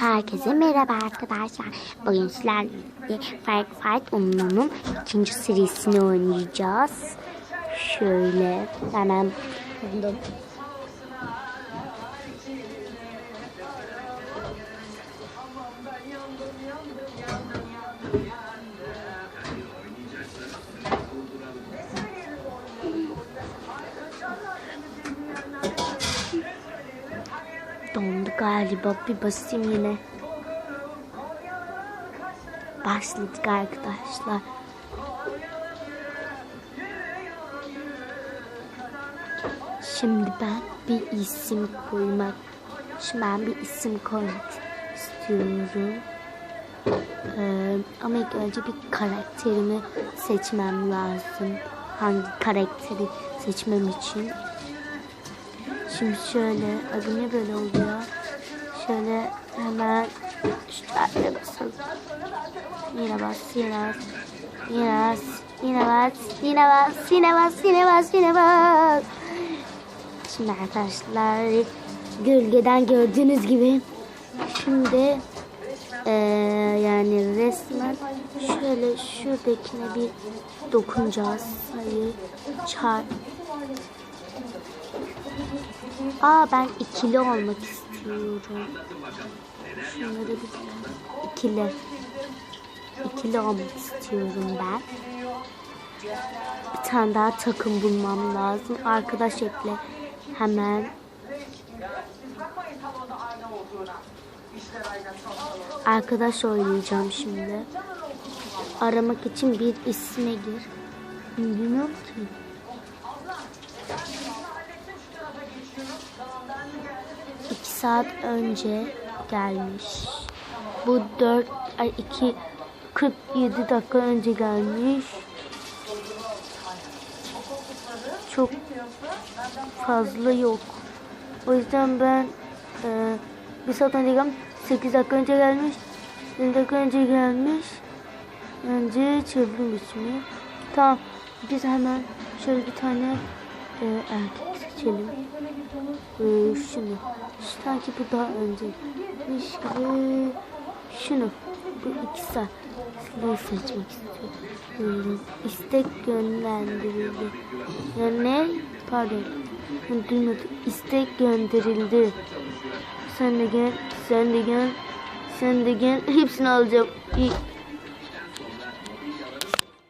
Herkese merhaba arkadaşlar. Bugün sizlerle Fight Fight Umlu'nun ikinci serisini oynayacağız. Şöyle hemen Dondu galiba bir basayım yine. Başladık arkadaşlar. Şimdi ben bir isim koymak, şimdi ben bir isim koymak istiyorum. Ee, ama ilk önce bir karakterimi seçmem lazım. Hangi karakteri seçmem için. Şimdi şöyle adı ne böyle oluyor? Şöyle hemen tane basalım. Yine bas, yine bas. Yine bas, yine bas, yine bas, yine bas, yine bas, yine bas. Şimdi arkadaşlar gölgeden gördüğünüz gibi şimdi eee, yani resmen şöyle şuradakine bir dokunacağız. Sayı çarp Aa ben ikili olmak istiyorum. Şunları bir ikili. İkili olmak istiyorum ben. Bir tane daha takım bulmam lazım. Arkadaş ekle. Hemen. Arkadaş oynayacağım şimdi. Aramak için bir isme gir. Bilmiyorum ki. İki saat önce gelmiş. Bu dört ay iki 47 dakika önce gelmiş. Çok fazla yok. O yüzden ben e, bir saat önce gelmiş. 8 dakika önce gelmiş. 1 dakika önce gelmiş. Önce çılgın biçimi. Tamam. Biz hemen şöyle bir tane e, erkek seçelim. Ee, şunu. Şu sanki bu daha öncemiş gibi. Şunu. Bu iki saatliği seçmek istiyorum. İstek yönlendirildi. Ya ne? Pardon. Bunu duymadım. İstek gönderildi. Sen de gel. Sen de gel. Sen de gel. Hepsini alacağım. İyi.